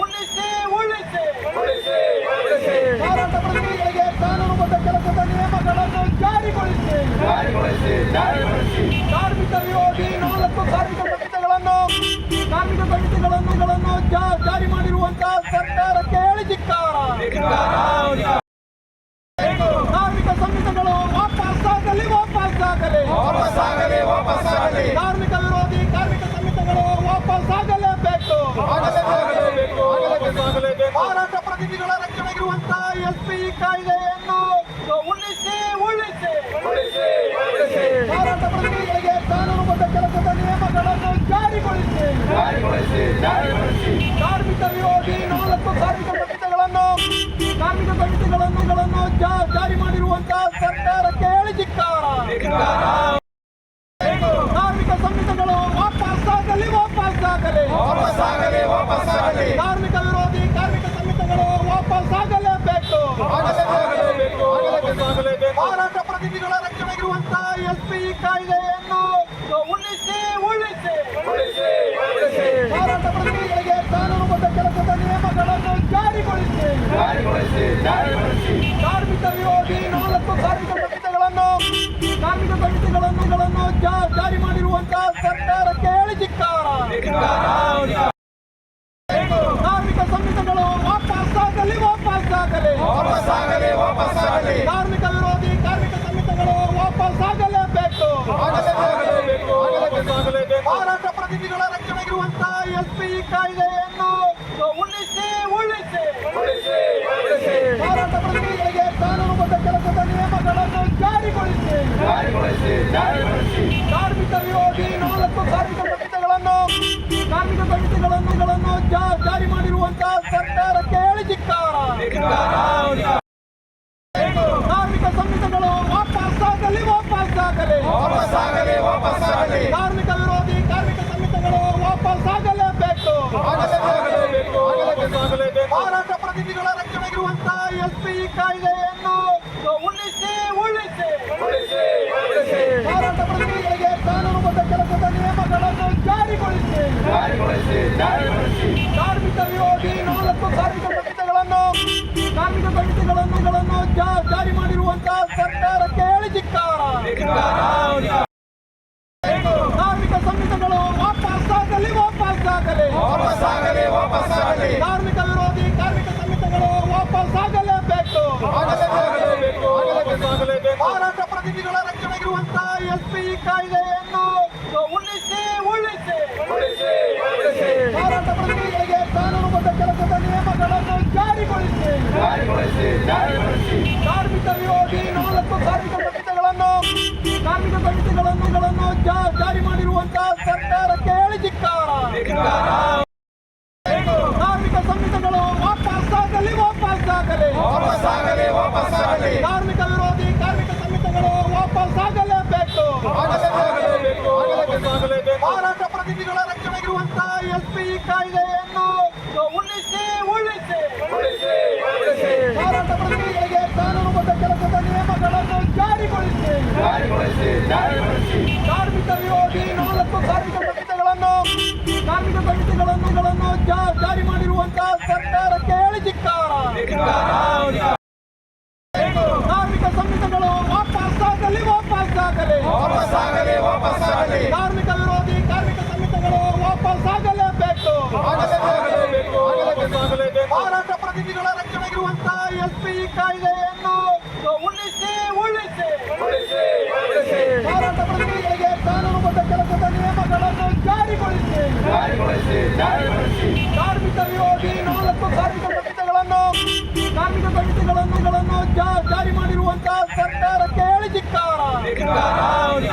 ಉಳಿಸಿ ಉಳಿಸಿ ಮಾರಾಟ ಪ್ರತಿನಿಧಿಗಳಿಗೆ ಕಾನೂನುಬದ್ಧ ಕೆಲಸದ ನಿಯಮಗಳನ್ನು ಜಾರಿಗೊಳಿಸಿ. ಕಾರ್ಮಿಕ ವಿರೋಧಿ ನಾಲ್ಕು ಕಾರ್ಮಿಕ ಸಂಹಿತೆಗಳನ್ನು ಕಾರ್ಮಿಕ ಸಂಹಿತೆಗಳನ್ನು ಜಾರಿ ಮಾಡಿರುವಂತಹ ಸರ್ಕಾರಕ್ಕೆ ಹೇಳಿ ಧಿಕ್ಕಾರ ಕಾರ್ಮಿಕ ಸಂಹಿತೆಗಳು ವಾಪಸ್ಸಾಗಲಿ ವಾಪಸ್ಸಾಗಲಿ ಕಾರ್ಮಿಕ ವಿರೋಧಿ ಕಾರ್ಮಿಕ ಸಂಹಿತೆಗಳು ವಾಪಸ್ಸಾಗಲೇಬೇಕು ಮಾರಾಟ ಪ್ರತಿನಿಧಿಗಳ ರಕ್ಷಣೆಗಿರುವಂತಹ ಎಸ್ಪಿ ಕಾಯ್ದೆಯನ್ನು ಉಳಿಸಿ ಉಳಿಸಿ ಮಾರಾಟ ಪ್ರತಿನಿಧಿಗಳಿಗೆ ಕಾನೂನುಬದ್ಧ ಕೆಲಸದ ನಿಯಮಗಳನ್ನು ಜಾರಿಗೊಳಿಸಿ ಕಾರ್ಮಿಕ ವಿರೋಧಿ ನಾಲ್ಕು ಕಾರ್ಮಿಕ ಸಂಹಿತೆಗಳನ್ನು ಕಾರ್ಮಿಕ ಸಂಹಿತೆಗಳನ್ನು ಜಾರಿ ಮಾಡಿರುವಂತಹ ಸರ್ಕಾರಕ್ಕೆ ಹೇಳಿ ಧಿಕ್ಕಾರ ಕಾರ್ಮಿಕ ಸಂಹಿತೆಗಳು ವಾಪಸ್ ವಾಪಸ್ಸಾಗಲಿ ಕಾರ್ಮಿಕ ವಿರೋಧಿ ಕಾರ್ಮಿಕ ಸಂಹಿತೆಗಳು ವಾಪಸ್ಸಾಗಲೇಬೇಕು ಮಾರಾಟ ಪ್ರತಿನಿಧಿಗಳ ರಕ್ಷಣೆಗಿರುವಂತಹ ಎಸ್ಪಿ ಕಾಯ್ದೆಯನ್ನು ಉಳಿಸಿ ಮಾರಾಟ ಪ್ರತಿನಿಧಿಗಳಿಗೆ ಕಾನೂನುಬದ್ಧ ಕೆಲಸದ ನಿಯಮಗಳನ್ನು ಕಾರ್ಮಿಕ ವಿರೋಧಿ ಕಾರ್ಮಿಕ ಸಂಹಿತೆಗಳನ್ನು ಕಾರ್ಮಿಕ ಸಂಹಿತೆಗಳನ್ನು ಜಾರಿ ಮಾಡಿರುವಂತಹ ಸರ್ಕಾರಕ್ಕೆ ಹೇಳಿ ಧಿಕ್ಕಾರ ಕಾರ್ಮಿಕ ಸಂಹಿತೆಗಳು ವಾಪಸ್ಸಾಗಲಿ ವಾಪಸ್ಸಾಗಲಿ ಕಾರ್ಮಿಕ ವಿರೋಧಿ ಕಾರ್ಮಿಕ ಸಂಹಿತೆಗಳು ವಾಪಸ್ಸಾಗಲೇಬೇಕು ಮಾರಾಟ ಪ್ರತಿನಿಧಿಗಳ ರಕ್ಷಣೆಗಿರುವಂತಹ ಎಸ್ಪಿ ಕಾಯ್ದೆಯನ್ನು ಉಳಿಸಿ ಉಳಿಸಿ ಮಾರಾಟ ಪ್ರತಿನಿಧಿಗಳಿಗೆ ಕಾನೂನುಬದ್ಧ ಕೆಲಸದ ನಿಯಮಗಳನ್ನು ಜಾರಿಗೊಳಿಸಿ ಕಾರ್ಮಿಕ ವಿರೋಧಿ ನಾಲ್ಕು ಕಾರ್ಮಿಕ ಸಂಹಿತೆಗಳನ್ನು ಕಾರ್ಮಿಕ ಸಂಹಿತೆಗಳನ್ನು ಜಾರಿ ಮಾಡಿರುವಂತಹ ಸರ್ಕಾರಕ್ಕೆ ಹೇಳಿ ಧಿಕ್ಕಾರ. ಕಾರ್ಮಿಕ ಸಂಹಿತೆಗಳು ವಾಪಸ್ಸಾಗಲಿ ವಾಪಸ್ಸಾಗಲಿ ಕಾರ್ಮಿಕ ವಿರೋಧಿ ಕಾರ್ಮಿಕ ಸಂಹಿತೆಗಳು ವಾಪಸ್ಸಾಗಲೇಬೇಕು ಮಾರಾಟ ಪ್ರತಿನಿಧಿಗಳ ರಕ್ಷಣೆಗಿರುವಂತಹ ಎಸ್ಪಿ ಕಾಯ್ದೆಯನ್ನು ಉಳಿಸಿ ಉಳಿಸಿ. ಮಾರಾಟ ಪ್ರತಿನಿಧಿಗಳಿಗೆ ಕಾನೂನುಬದ್ಧ ಕೆಲಸದ ನಿಯಮಗಳನ್ನು ಜಾರಿಗೊಳಿಸಿ ಕಾರ್ಮಿಕ ವಿರೋಧಿ ನಾಲ್ಕು ಸಂಹಿತೆಗಳನ್ನು ಜಾರಿ ಮಾಡಿರುವಂತಹ ಸರ್ಕಾರಕ್ಕೆ ಹೇಳಿ ಧಿಕ್ಕಾರ ಕಾರ್ಮಿಕ ಸಂಹಿತೆಗಳು ವಾಪಸ್ಸಾಗಲಿ ವಾಪಸ್ಸಾಗಲಿ ಕಾರ್ಮಿಕ ವಿರೋಧಿ ಕಾರ್ಮಿಕ ಸಂಹಿತೆಗಳು ವಾಪಸ್ಸಾಗಲೇಬೇಕು ಮಾರಾಟ ಪ್ರತಿನಿಧಿಗಳ ರಕ್ಷಣೆಗಿರುವಂತಹ ಎಸ್ಪಿ ಕಾಯ್ದೆಯನ್ನು ಉಳಿಸಿ ಉಳಿಸಿ ಮಾರಾಟ ಪ್ರತಿನಿಧಿಗಳಿಗೆ ಕಾನೂನುಬದ್ಧ ಕೆಲಸದ ನಿಯಮಗಳನ್ನು ಜಾರಿಗೊಳಿಸಿ ಕಾರ್ಮಿಕ ವಿರೋಧಿ ನಾಲ್ಕು ಕಾರ್ಮಿಕ ಸಂಹಿತೆಗಳನ್ನು ಕಾರ್ಮಿಕ ಸಂಹಿತೆಗಳನ್ನು ಗಳನ್ನು ಜಾ- ಜಾರಿ ಮಾಡಿರುವಂತಹ ಸರ್ಕಾರಕ್ಕೆ ಹೇಳಿ ಧಿಕ್ಕಾರ ಕಾರ್ಮಿಕ ಸಂಹಿತೆಗಳು ವಾಪಸ್ ವಾಪಸ್ಸಾಗಲಿ ಕಾರ್ಮಿಕ ವಿರೋಧಿ ಕಾರ್ಮಿಕ ಸಂಹಿತೆಗಳು ವಾಪಸ್ಸಾಗಲೇಬೇಕು ಮಾರಾಟ ಪ್ರತಿನಿಧಿಗಳ ರಕ್ಷಣೆಗಿರುವಂತಹ ಎಸ್ಪಿ ಕಾಯ್ದೆಯನ್ನು ಉಳಿಸಿ ಉಳಿಸಿ. ಮಾರಾಟ ಪ್ರತಿನಿಧಿಗಳಿಗೆ ಕಾನೂನುಬದ್ಧ ಕೆಲಸದ ನಿಯಮಗಳನ್ನು ಜಾರಿಗೊಳಿಸಿ. ಕಾರ್ಮಿಕ ವಿರೋಧಿ ನಾಲ್ಕು ಕಾರ್ಮಿಕ ಕಾರ್ಮಿಕ ಸಂಹಿತೆಗಳನ್ನು ಗಳನ್ನು ಜಾ- ಜಾರಿ ಮಾಡಿರುವಂತಹ ಸರ್ಕಾರಕ್ಕೆ ಹೇಳಿ ಧಿಕ್ಕಾರ ಕಾರ್ಮಿಕ ವಾಪಸಾಗಲಿ ವಾಪಸ್ ಆಗಲೇ ಕಾರ್ಮಿಕ ವಿರೋಧಿ ಕಾರ್ಮಿಕ ಸಂಹಿತೆಗಳು ವಾಪಸ್ಸಾಗಲೇಬೇಕು ಮಾರಾಟ ಪ್ರತಿನಿಧಿಗಳ ರಕ್ಷಣೆಗಿರುವಂತಹ ಎಸ್ಪಿ ಕಾಯ್ದೆಯನ್ನು ಉಳಿಸಿ ಉಳಿಸಿ ಮಾರಾಟ ಪ್ರತಿನಿಧಿಗಳಿಗೆ ಕಾನೂನುಬದ್ಧ ಕೆಲಸದ ನಿಯಮಗಳನ್ನು ಜಾರಿಗೊಳಿಸಿ ಕಾರ್ಮಿಕ ನಾಲ್ಕು ಕಾರ್ಮಿಕ ಸಂಹಿತೆಗಳನ್ನು ಕಾರ್ಮಿಕ ಸಂಹಿತೆಗಳನ್ನು ಜಾರಿ ಮಾಡಿರುವಂತಹ ಸರ್ಕಾರಕ್ಕೆ ಹೇಳಿ ಧಿಕ್ಕಾರ